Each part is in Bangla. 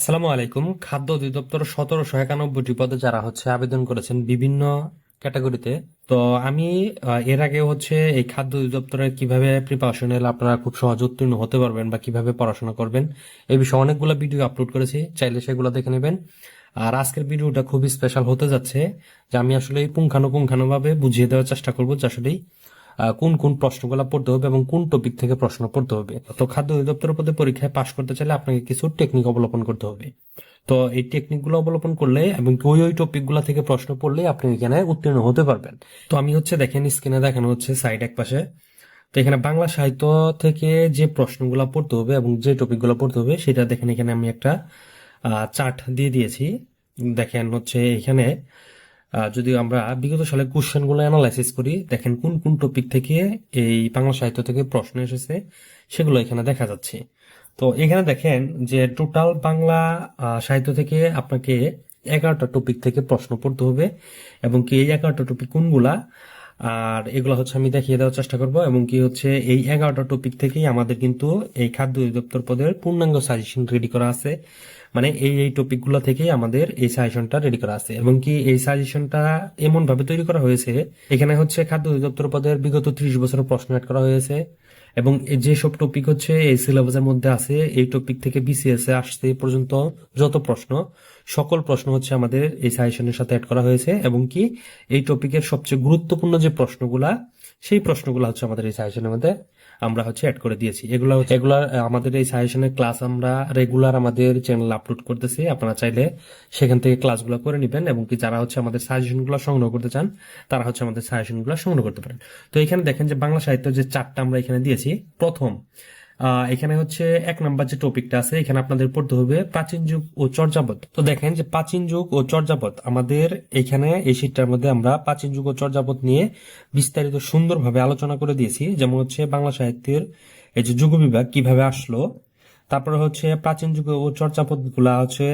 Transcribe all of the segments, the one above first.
আসসালামু আলাইকুম। খাদ্য অধিদপ্তর সতেরোশো একানব্বইটি পদে যারা হচ্ছে আবেদন করেছেন বিভিন্ন ক্যাটাগরিতে, তো আমি এর আগে হচ্ছে এই খাদ্য অধিদপ্তরের কীভাবে প্রিপারেশন নিলে আপনারা খুব সহজ উত্তীর্ণ হতে পারবেন বা কীভাবে পড়াশোনা করবেন এই বিষয়ে অনেকগুলো ভিডিও আপলোড করেছি, চাইলে সেগুলো দেখে নেবেন। আর আজকের ভিডিওটা খুবই স্পেশাল হতে যাচ্ছে, যে আমি আসলে পুঙ্খানুপুঙ্খানুভাবে বুঝিয়ে দেওয়ার চেষ্টা করব, যে আসলেই কোন কোন প্রশ্নগুলো পড়তে হবে এবং কোন টপিক থেকে প্রশ্ন পড়তে হবে। তো খাদ্য অধিদপ্তর পদে পরীক্ষায় পাশ করতে চাইলে আপনাকে কিছু টেকনিক অবলম্বন করতে হবে। তো এই টেকনিকগুলো অবলম্বন করলে এবং ওই ওই টপিকগুলা থেকে প্রশ্ন পড়লে আপনি এখানে উত্তীর্ণ হতে পারবেন। তো আমি হচ্ছে দেখেন স্ক্রিনে দেখানো হচ্ছে সাইড এক পাশে। তো এখানে বাংলা সাহিত্য থেকে যে প্রশ্নগুলো পড়তে হবে এবং যে টপিকগুলো পড়তে হবে, সেটা দেখেন এখানে আমি একটা চার্ট দিয়ে দিয়েছি। দেখেন হচ্ছে এখানে যদি আমরা বিগত সালে কোশ্চেনগুলো অ্যানালাইসিস করি, দেখেন কোন কোন টপিক থেকে এই বাংলা সাহিত্য থেকে প্রশ্ন এসেছে, সেগুলো এখানে দেখা যাচ্ছে। তো এখানে দেখেন যে টোটাল বাংলা সাহিত্য থেকে আপনাকে এগারোটা টপিক থেকে প্রশ্ন পড়তে হবে, এবং কি এই এগারোটা টপিক কোনগুলা, আর এগুলো হচ্ছে আমি দেখিয়ে দেওয়ার চেষ্টা করব, এবং কি হচ্ছে এই এগারোটা টপিক থেকেই আমাদের কিন্তু এই খাদ্য অধিদপ্তর পদের পূর্ণাঙ্গ সাজেশন রেডি করা আছে। মানে এই এই টপিকগুলো থেকেই আমাদের এই সাজেশনটা রেডি করা আছে। এবং কি এই সাজেশনটা এমন ভাবে তৈরি করা হয়েছে, এখানে হচ্ছে খাদ্য অধিদপ্তর পদের বিগত ত্রিশ বছরের প্রশ্ন অ্যাড করা হয়েছে। এবং যেসব টপিক হচ্ছে, এই সিলেবাসের মধ্যে আছে, এই টপিক থেকে বিসিএস এ আসতে পর্যন্ত যত প্রশ্ন, সকল প্রশ্ন হচ্ছে আমাদের এই সাজেশনের সাথে অ্যাড করা হয়েছে। এবং কি এই টপিকের সবচেয়ে গুরুত্বপূর্ণ যে প্রশ্নগুলা, সেই প্রশ্নগুলো হচ্ছে আমাদের এই সাজেশনের মধ্যে আমরা হচ্ছে অ্যাড করে দিয়েছি। এগুলো এগুলা আমাদের এই সাজেশনের ক্লাস আমরা রেগুলার আমাদের চ্যানেল আপলোড করতেছি। আপনারা চাইলে সেখান থেকে ক্লাসগুলো করে নেবেন এবং কি যারা হচ্ছে আমাদের সাজেশনগুলো সংগ্রহ করতে চান, তারা হচ্ছে আমাদের সাজেশনগুলো সংগ্রহ করতে পারেন। তো এখানে দেখেন যে বাংলা সাহিত্য যে চারটা আমরা এখানে দিয়েছি, প্রথম এখানে হচ্ছে এক নাম্বার যে টপিকটা আছে, এখানে আপনাদের পড়তে হবে প্রাচীন যুগ ও চর্যাপদ। তো দেখেন যে প্রাচীন যুগ ও চর্যাপদ, আমাদের এখানে এই শীটটার মধ্যে আমরা প্রাচীন যুগ ও চর্যাপদ নিয়ে বিস্তারিত সুন্দরভাবে আলোচনা করে দিয়েছি। যেমন হচ্ছে বাংলা সাহিত্যের এই যে যুগ বিভাগ কীভাবে আসলো, তারপরে হচ্ছে প্রাচীন যুগ ও চর্যাপদগুলা হচ্ছে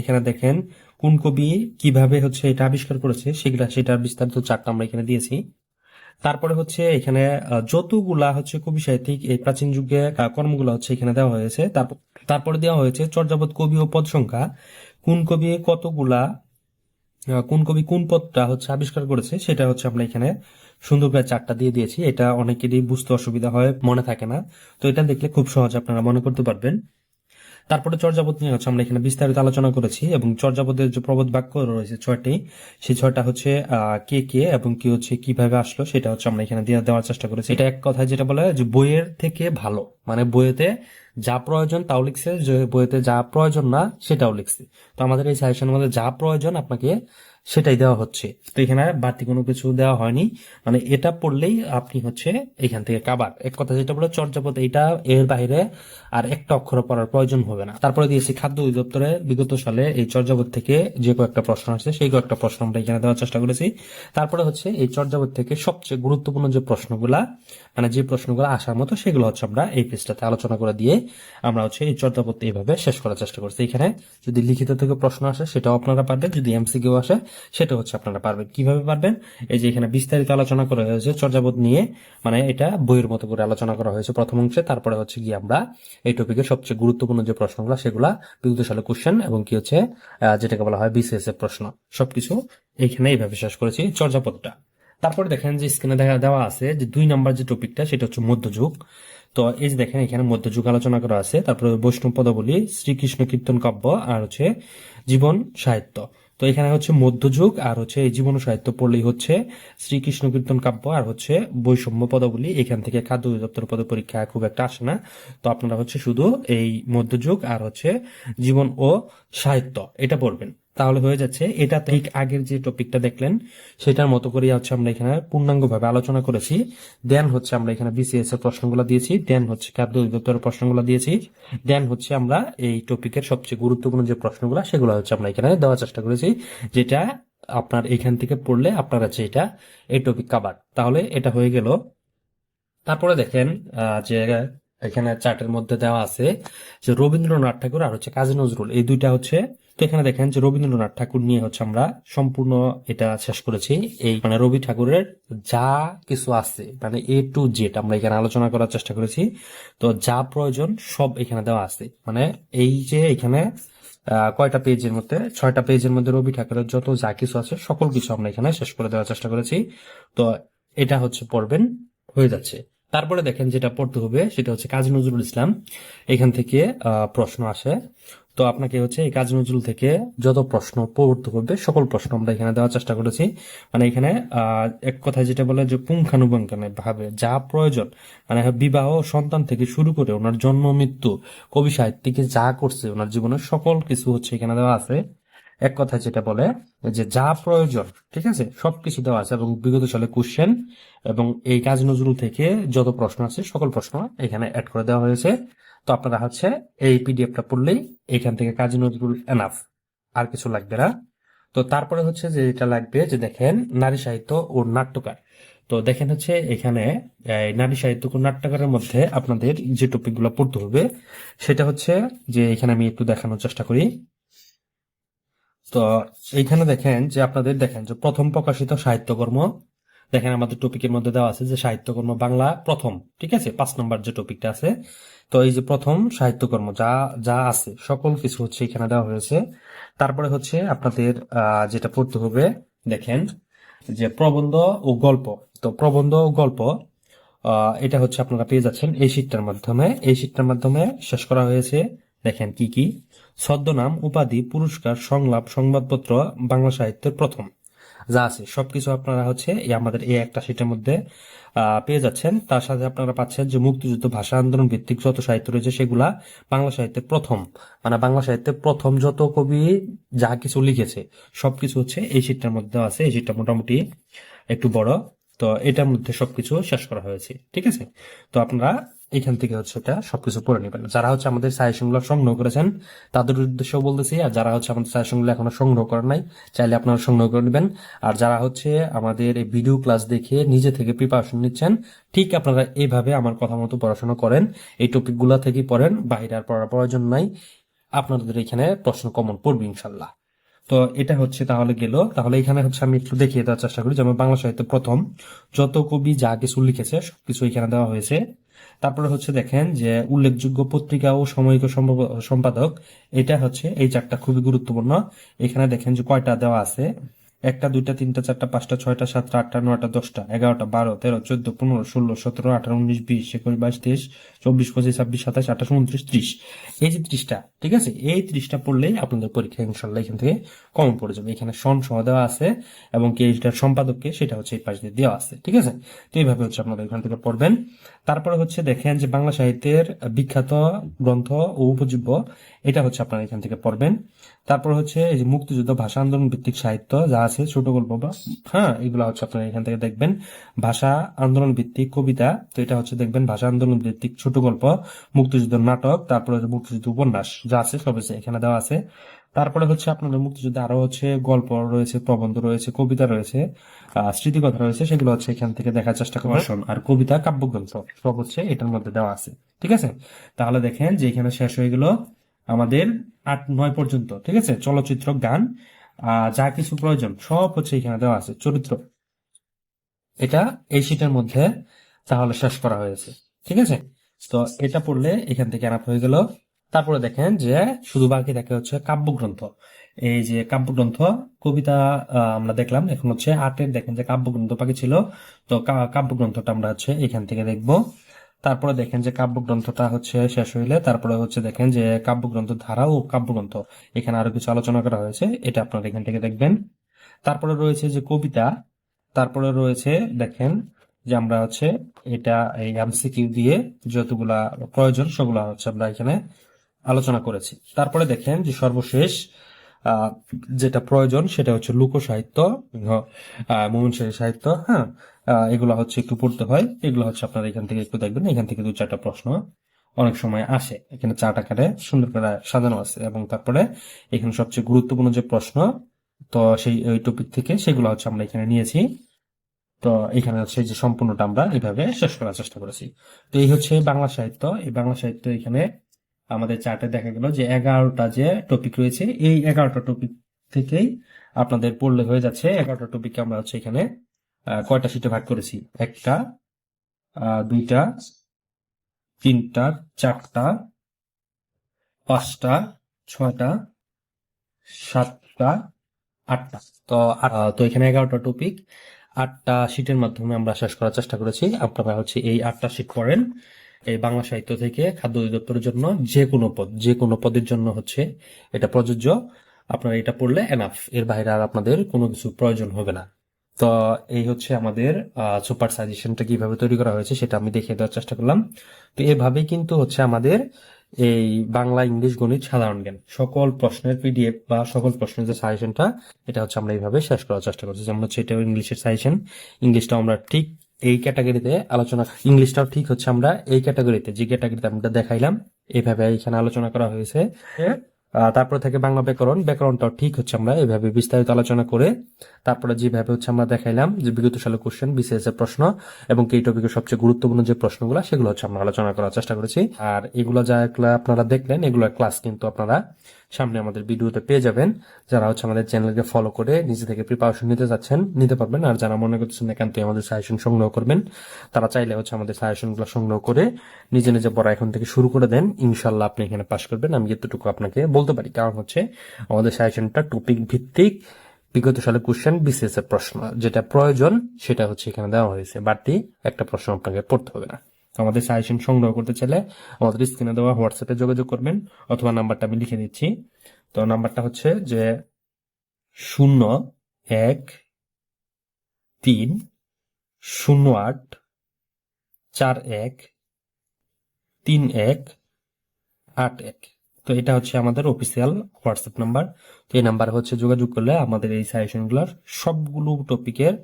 এখানে দেখেন কোন কবি কীভাবে হচ্ছে এটা আবিষ্কার করেছে, সেগুলা, সেটার বিস্তারিত চারটা আমরা এখানে দিয়েছি। তারপরে হচ্ছে এখানে যতগুলা হচ্ছে কবি সাহিত্যিক এই প্রাচীন যুগে কর্মগুলো হচ্ছে এখানে দেওয়া হয়েছে। তারপর দেওয়া হয়েছে চর্যাপদ কবি ও পদ সংখ্যা। কোন কবি কতগুলা কোন কবি কোন পদটা হচ্ছে আবিষ্কার করেছে, সেটা হচ্ছে আমরা এখানে সুন্দর করে চারটা দিয়ে দিয়েছি। এটা অনেকেরই বুঝতে অসুবিধা হয়, মনে থাকে না। তো এটা দেখলে খুব সহজে আপনারা মনে করতে পারবেন। তারপরে চর্যাপদ নিয়ে হচ্ছে আমরা এখানে বিস্তারিত আলোচনা করেছি এবং চর্যাপদের যে প্রবোধ বাক্য রয়েছে ছয়টি, সেই ছয়টা হচ্ছে কে কে এবং কি হচ্ছে, কীভাবে আসলো, সেটা হচ্ছে আমরা এখানে দিয়ে দেওয়ার চেষ্টা করেছি। এটা এক কথা যেটা বলে যে বইয়ের থেকে ভালো মানে বইয়েতে যা প্রয়োজন তাও লিখছে বইয়েতে যা প্রয়োজন না সেটাও লিখছে। তো আমাদের এই সাজেশন মধ্যে যা প্রয়োজন আপনাকে সেটাই দেওয়া হচ্ছে। তো এখানে বাড়তি কোনো কিছু দেওয়া হয়নি। মানে এটা পড়লেই আপনি হচ্ছে এখান থেকে কাবার। এক কথা যেটা বলে চর্যাপদ, এটা এর বাইরে আর একটা অক্ষর পড়ার প্রয়োজন হবে না। তারপরে দিয়েছি খাদ্য অধিদপ্তরে বিগত সালে এই চর্যাপদ থেকে যে কয়েকটা প্রশ্ন আসছে, সেই কয়েকটা প্রশ্ন আমরা এখানে দেওয়ার চেষ্টা করেছি। তারপরে হচ্ছে এই চর্যাপদ থেকে সবচেয়ে গুরুত্বপূর্ণ যে প্রশ্নগুলা মানে যে প্রশ্নগুলো আসার মতো, সেগুলো হচ্ছে আমরা এই পেজটাতে আলোচনা করে দিয়ে আমরা হচ্ছে এই চর্যাপদ এইভাবে শেষ করার চেষ্টা করছি। এখানে যদি লিখিত থেকে প্রশ্ন আসে, সেটাও আপনারা পারবেন। যদি এমসিকিউ আসে সেটা হচ্ছে আপনারা পারবেন। কীভাবে পারবেন? এই যে এখানে বিস্তারিত আলোচনা করা হয়েছে চর্যাপদ নিয়ে মানে এটা বইয়ের মতো করে আলোচনা করা হয়েছে প্রথম অংশে। তারপরে হচ্ছে গিয়ে আমরা এই টপিকের সবচেয়ে গুরুত্বপূর্ণ যে প্রশ্নগুলো, সেগুলা বিগত সালে কোশ্চেন এবং কি হচ্ছে যেটাকে বলা হয় বিসিএস এর প্রশ্ন। সবকিছু এইখানে এইভাবে শেষ করেছি চর্যাপদটা। তারপরে দেখেন যে স্ক্রিনে দেখা দেওয়া আছে যে দুই নাম্বার যে টপিকটা সেটা হচ্ছে মধ্যযুগ। তো এই যে দেখেন এখানে মধ্যযুগ আলোচনা করা আছে, তারপরে বৈষ্ণব পদাবলী, শ্রীকৃষ্ণ কীর্তন কাব্য আর হচ্ছে জীবন সাহিত্য। তো এখানে হচ্ছে মধ্যযুগ, আর হচ্ছে এই জীবন সাহিত্য পড়লেই হচ্ছে শ্রীকৃষ্ণ কীর্তন কাব্য আর হচ্ছে বৈষম্য পদাবলী। এখান থেকে খাদ্য অধিদপ্তর পদ পরীক্ষা খুব একটা আসে না। তো আপনারা হচ্ছে শুধু এই মধ্যযুগ আর হচ্ছে জীবন ও সাহিত্য, এটা পড়বেন। তাহলে হয়ে যাচ্ছে, এটা ঠিক আগের যে টপিকটা দেখলেন, সেটার মতো করে হচ্ছে আমরা এখানে পূর্ণাঙ্গ ভাবে আলোচনা করেছি। দেন হচ্ছে আমরা এখানে বিসিএস এর প্রশ্নগুলো দিয়েছি, দেন হচ্ছে খাদ্য অধিদপ্তরের প্রশ্নগুলো দিয়েছি, দেন হচ্ছে আমরা এই টপিকের সবচেয়ে গুরুত্বপূর্ণ যে প্রশ্নগুলো, সেগুলো হচ্ছে আমরা এখানে দেওয়ার চেষ্টা করেছি, যেটা আপনার এখান থেকে পড়লে আপনার যে এটা, এই টপিক কাবার তাহলে এটা হয়ে গেল। তারপরে দেখেন যে এখানে চার্টের মধ্যে দেওয়া আছে যে রবীন্দ্রনাথ ঠাকুর আর হচ্ছে কাজী নজরুল। এই দুইটা হচ্ছে তো এখানে দেখেন যে রবীন্দ্রনাথ ঠাকুর নিয়ে হচ্ছে আমরা সম্পূর্ণ এটা শেষ করেছি। এই মানে রবি ঠাকুরের যা কিছু আছে মানে এ টু জেড আমরা এখানে আলোচনা করার চেষ্টা করেছি। তো যা প্রয়োজন সব এখানে দেওয়া আছে। মানে এই যে এখানে কয়টা পেজের মধ্যে, ছয়টা পেজের মধ্যে রবি ঠাকুরের যত যা কিছু আছে, সকল কিছু আমরা এখানে শেষ করে দেওয়ার চেষ্টা করেছি। তো এটা হচ্ছে পড়বেন, হয়ে যাচ্ছে। তারপরে দেখেন যেটা পড়তে হবে, সেটা হচ্ছে কাজী নজরুল ইসলাম। এখান থেকে প্রশ্ন আসে। তো আপনাকে হচ্ছে এই কাজী নজরুল থেকে যত প্রশ্ন পড়তে হবে, সকল প্রশ্ন আমরা এখানে দেওয়ার চেষ্টা করেছি। মানে এখানে এক কথায় যেটা বলে যে পুঙ্খানুপুঙ্খানে ভাবে যা প্রয়োজন মানে বিবাহ সন্তান থেকে শুরু করে ওনার জন্ম, মৃত্যু, কবি সাহিত্যিকে যা করছে, ওনার জীবনের সকল কিছু হচ্ছে এখানে দেওয়া আছে। এক কথায় যেটা বলে যে যা প্রয়োজন, ঠিক আছে, সবকিছু দেওয়া আছে এবং বিগত সালে কোশ্চেন এবং এই কাজী নজরুল থেকে যত প্রশ্ন আছে, সকল প্রশ্ন এখানে অ্যাড করে দেওয়া হয়েছে। তো আপনারা হচ্ছে এই পিডিএফটা পড়লেই এখান থেকে কাজী নজরুল এনাফ আর কিছু লাগবে না। তো তারপরে হচ্ছে যে এটা লাগবে যে দেখেন নারী সাহিত্য ও নাট্যকার। তো দেখেন হচ্ছে এখানে নারী সাহিত্য ও নাট্যকারের মধ্যে আপনাদের যে টপিকগুলো পড়তে হবে, সেটা হচ্ছে যে এখানে আমি একটু দেখানোর চেষ্টা করি। তো এইখানে দেখেন যে আপনাদের দেখেন যে প্রথম প্রকাশিত সাহিত্যকর্ম, দেখেন আমাদের টপিকের মধ্যে দেওয়া আছে যে সাহিত্যকর্ম বাংলা প্রথম, ঠিক আছে? পাঁচ নম্বর যে টপিকটা আছে, তো এই যে প্রথম সাহিত্যকর্ম যা যা আছে, সকল কিছু হচ্ছে এখানে দেওয়া হয়েছে। তারপরে হচ্ছে আপনাদের যেটা পড়তে হবে, দেখেন যে প্রবন্ধ ও গল্প, তো প্রবন্ধ ও গল্প এটা হচ্ছে আপনারা পেয়ে যাচ্ছেন এই শীটটার মাধ্যমে। এই শীটটার মাধ্যমে শেষ করা হয়েছে, দেখেন কি কি। ছদ্মনাম, উপাধি, পুরস্কার, সংলাপ, সংবাদপত্র, বাংলা সাহিত্যের প্রথম। যা আছে, সবকিছু আপনারা হচ্ছে এই আমাদের এই একটা শীটের মধ্যে পেয়ে যাচ্ছেন। তার সাথে আপনারা পাচ্ছেন যে মুক্তিযুদ্ধ ভাষা আন্দোলন ভিত্তিক যত সাহিত্য রয়েছে, সেগুলা বাংলা সাহিত্যের প্রথম। মানে বাংলা সাহিত্যের প্রথম যত কবি যা কিছু লিখেছে, সবকিছু হচ্ছে এই শীটটার মধ্যে আছে। এই শীটটা মোটামুটি একটু বড়। তো এটার মধ্যে সবকিছু শেষ করা হয়েছে। ঠিক আছে? তো আপনারা এখান থেকে হচ্ছে এটা সবকিছু পড়ে নেবেন। যারা হচ্ছে আমাদের সাজেশনগুলো সংগ্রহ করেছেন, তাদের উদ্দেশ্যেও বলতেছি, আর যারা হচ্ছে আমাদের সাজেশনগুলো এখনও সংগ্রহ করেন নাই, চাইলে আপনারা সংগ্রহ করে নেবেন। আর যারা হচ্ছে আমাদের এই ভিডিও ক্লাস দেখে নিজে থেকে প্রিপারেশন নিচ্ছেন, ঠিক আপনারা এইভাবে আমার কথা মতো পড়াশোনা করেন। এই টপিকগুলা থেকে পড়েন, বাইরে আর পড়ার প্রয়োজন নাই। আপনাদের এখানে প্রশ্ন কমন পড়বে ইনশাল্লাহ তো এটা হচ্ছে তাহলে গেল। তাহলে এখানে হচ্ছে আমি একটু দেখিয়ে দেওয়ার চেষ্টা করি যেমন বাংলা সাহিত্য প্রথম যত কবি যা কিছু লিখেছে, সবকিছু এখানে দেওয়া হয়েছে। তারপরে হচ্ছে দেখেন যে উল্লেখযোগ্য পত্রিকা ও সাময়িক সম্প- সম্পাদক, এটা হচ্ছে এই চারটা খুবই গুরুত্বপূর্ণ। এখানে দেখেন যে কয়টা দেওয়া আছে। একটা, দুইটা, তিনটা, চারটা, পাঁচটা, ছয়টা, সাতটা, আটটা, নয়টা, দশটা, এগারোটা, বারো, তেরো, চোদ্দ, পনেরো, ষোলো, সতেরো, আঠারো, উনিশ, বিশ, একুশ, বাইশ, তেইশ, চব্বিশ, পঁচিশ, ছাব্বিশ, সাতাশ, আঠাশ, উনত্রিশ, ত্রিশ। এই যে ত্রিশটা, ঠিক আছে? এই ত্রিশটা পড়লেই আপনাদের পরীক্ষা ইনশাল্লাহ এখান থেকে কমন পড়ে যাবে। এখানে সন সহ দেওয়া আছে এবং কে সম্পাদককে সেটা হচ্ছে এই পাশ দিয়ে দেওয়া আছে, ঠিক আছে? তো এইভাবে হচ্ছে আপনারা এখান থেকে পড়বেন। তারপরে হচ্ছে দেখেন যে বাংলা সাহিত্যের বিখ্যাত গ্রন্থ ও উপজীব্য, এটা হচ্ছে আপনারা এখান থেকে পড়বেন। তারপর হচ্ছে এই যে মুক্তিযুদ্ধ ভাষা আন্দোলন ভিত্তিক সাহিত্য, যা আছে ছোট গল্প বা হ্যাঁ এগুলো হচ্ছে আপনারা এখান থেকে দেখবেন। ভাষা আন্দোলন ভিত্তিক কবিতা তো এটা হচ্ছে দেখবেন ভাষা আন্দোলন ভিত্তিক ছোট গল্প মুক্তিযুদ্ধ নাটক তারপরে হচ্ছে মুক্তিযুদ্ধ উপন্যাস যা আছে সব এখানে দেওয়া আছে। তারপরে হচ্ছে আপনাদের মুক্তিযুদ্ধে আরও হচ্ছে গল্প রয়েছে প্রবন্ধ রয়েছে কবিতা রয়েছে স্মৃতিকথা রয়েছে সেগুলো হচ্ছে এখান থেকে দেখার চেষ্টা করবেন আর কবিতা কাব্যগ্রন্থ সব হচ্ছে এটার মধ্যে দেওয়া আছে। ঠিক আছে? তাহলে দেখেন যে এখানে শেষ হয়ে গেল আমাদের আট নয় পর্যন্ত। ঠিক আছে? চলচ্চিত্র গান যা কিছু প্রয়োজন সব হচ্ছে এখানে দেওয়া আছে, চরিত্র। এটা এই শীটের মধ্যে তাহলে শেষ করা হয়েছে, ঠিক আছে? তো এটা পড়লে এখান থেকে আনাপ হয়ে গেল। তারপরে দেখেন যে শুধু বাকি থাকে হচ্ছে কাব্যগ্রন্থ। এই যে কাব্যগ্রন্থ, কবিতা আমরা দেখলাম, এখন হচ্ছে আটের দেখেন যে কাব্যগ্রন্থ বাকি ছিল। তো কাব্যগ্রন্থটা আমরা হচ্ছে এখান থেকে দেখব। তারপরে দেখেন যে কাব্যগ্রন্থটা হচ্ছে শেষ হইলে তারপরে হচ্ছে দেখেন যে কাব্যগ্রন্থ ধারা ও কাব্যগ্রন্থ। এখানে আরও কিছু আলোচনা করা হয়েছে, এটা আপনারা এখান থেকে দেখবেন। তারপরে রয়েছে যে কবিতা, তারপরে রয়েছে দেখেন যে আমরা হচ্ছে এটা এই এমসিকিউ দিয়ে যতগুলা প্রয়োজন সেগুলা হচ্ছে আমরা এখানে আলোচনা করেছি। তারপরে দেখেন যে সর্বশেষ যেটা প্রয়োজন সেটা হচ্ছে লোক সাহিত্য মোমেন সাহিত্য হ্যাঁ? এগুলো হচ্ছে একটু পড়তে হয়। এগুলো হচ্ছে আপনারা এখান থেকে একটু দেখবেন। এখান থেকে দু চারটা প্রশ্ন অনেক সময় আসে। এখানে চার টাকারে সুন্দর করে সাজানো আছে এবং তারপরে এখানে সবচেয়ে গুরুত্বপূর্ণ যে প্রশ্ন, তো সেই, ওই টপিক থেকে সেগুলো হচ্ছে আমরা এখানে নিয়েছি। তো এখানে হচ্ছে যে সম্পূর্ণটা আমরা এইভাবে শেষ করার চেষ্টা করেছি। তো এই হচ্ছে বাংলা সাহিত্য। এই বাংলা সাহিত্য এখানে আমাদের চার্টে দেখা গেল যে এগারোটা যে টপিক রয়েছে, এই এগারোটা টপিক থেকেই আপনাদের পড়লে হয়ে যাচ্ছে। এগারোটা টপিক আমরা হচ্ছে এখানে কয়টা সিটে ভাগ করেছি? একটা দুইটা, তিনটা, চারটা, পাঁচটা, ছয়টা, সাতটা, আটটা। তো তো এখানে এগারোটা টপিক আটটা শিটের মাধ্যমে আমরা শেষ করার চেষ্টা করেছি। আপনারা হচ্ছে এই আটটা শিট পড়েন এই বাংলা সাহিত্য থেকে খাদ্য অধিদপ্তরের জন্য যে কোনো পদ যে কোনো পদের জন্য হচ্ছে এটা প্রযোজ্য। আপনারা এটা পড়লে এনাফ এর বাইরে আর আপনাদের কোনো কিছু প্রয়োজন হবে না। তো এই হচ্ছে আমাদের সুপার সাজেশনটা কীভাবে তৈরি করা হয়েছে সেটা আমি দেখিয়ে দেওয়ার চেষ্টা করলাম। তো এভাবেই কিন্তু হচ্ছে আমাদের এই বাংলা ইংলিশ গণিত সাধারণ জ্ঞান, সকল প্রশ্নের পিডিএফ বা সকল প্রশ্নের যে সাজেশনটা এটা হচ্ছে আমরা এইভাবে শেষ করার চেষ্টা করছি। যেমন হচ্ছে এটা ইংলিশের সাজেশন ইংলিশটা আমরা ঠিক এই ক্যাটাগরিতে আলোচনা, ইংলিশটাও ঠিক হচ্ছে আমরা এই ক্যাটাগরিতে যে ক্যাটাগরিতে আমরা দেখাইলাম এইভাবে এখানে আলোচনা করা হয়েছে। তারপর থেকে বাংলা ব্যাকরণ। ব্যাকরণটাও ঠিক হচ্ছে আমরা এভাবে বিস্তারিত আলোচনা করে। তারপরে যেভাবে হচ্ছে আমরা দেখাইলাম যে বিগত সালের কোশ্চেন বিসিএস এর প্রশ্ন এবং এই টপিকের সবচেয়ে গুরুত্বপূর্ণ যে প্রশ্নগুলো, সেগুলো হচ্ছে আমরা আলোচনা করার চেষ্টা করেছি। আর এগুলো যা আপনারা দেখলেন এগুলো ক্লাস কিন্তু আপনারা সামনে আমাদের ভিডিওতে পেয়ে যাবেন। যারা হচ্ছে আমাদের চ্যানেলকে ফলো করে নিজে থেকে প্রিপারেশন নিতে যাচ্ছেন, নিতে পারবেন। আর যারা মনে করতেছেন একান্তই আমাদের সাজেশন সংগ্রহ করবেন, তারা চাইলে হচ্ছে আমাদের সাজেশনগুলো সংগ্রহ করে নিজে নিজে পড়া এখন থেকে শুরু করে দেন। ইনশাল্লাহ আপনি এখানে পাশ করবেন। আমি এতটুকু আপনাকে বলতে পারি। কারণ হচ্ছে আমাদের সাজেশনটা টপিক ভিত্তিক বিগত সালে কোশ্চেন বিসিএস এর প্রশ্ন। যেটা প্রয়োজন, সেটা হচ্ছে এখানে দেওয়া হয়েছে। বাড়তি একটা প্রশ্ন আপনাকে পড়তে হবে না। আমাদের সাজেশন সংগ্রহ করতে চাইলে আমাদের স্ক্রিনে দেওয়া হোয়াটসঅ্যাপে যোগাযোগ করবেন, অথবা নাম্বারটা আমি লিখে দিচ্ছি। তো নাম্বারটা হচ্ছে যে শূন্য এক তিন, শূন্য আট, চার এক, তিন এক, আট এক। তো এটা হচ্ছে আমাদের অফিসিয়াল হোয়াটসঅ্যাপ নাম্বার তো এই নাম্বারে হচ্ছে যোগাযোগ করলে আমাদের এই সাজেশনগুলোর সবগুলো টপিকের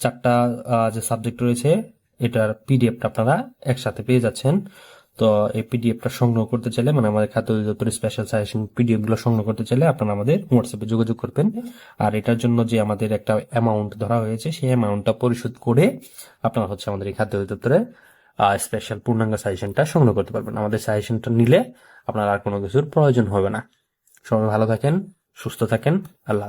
চারটা যে সাবজেক্ট রয়েছে এটার পিডিএফটা আপনারা একসাথে পেয়ে যাচ্ছেন। তো এই পিডিএফটা সংগ্রহ করতে চাইলে মানে আমাদের খাদ্য অধিদপ্তর স্পেশাল সাজেশন পিডিএফগুলো সংগ্রহ করতে চাইলে আপনারা আমাদের হোয়াটসঅ্যাপে যোগাযোগ করবেন। আর এটার জন্য যে আমাদের একটা অ্যামাউন্ট ধরা হয়েছে, সেই অ্যামাউন্টটা পরিশোধ করে আপনারা হচ্ছে আমাদের এই খাদ্য অধিদপ্তরে স্পেশাল পূর্ণাঙ্গ সাজেশনটা সংগ্রহ করতে পারবেন। আমাদের সাজেশনটা নিলে আপনার আর কোনো কিছুর প্রয়োজন হবে না। সবাই ভালো থাকেন, সুস্থ থাকেন। আল্লাহ।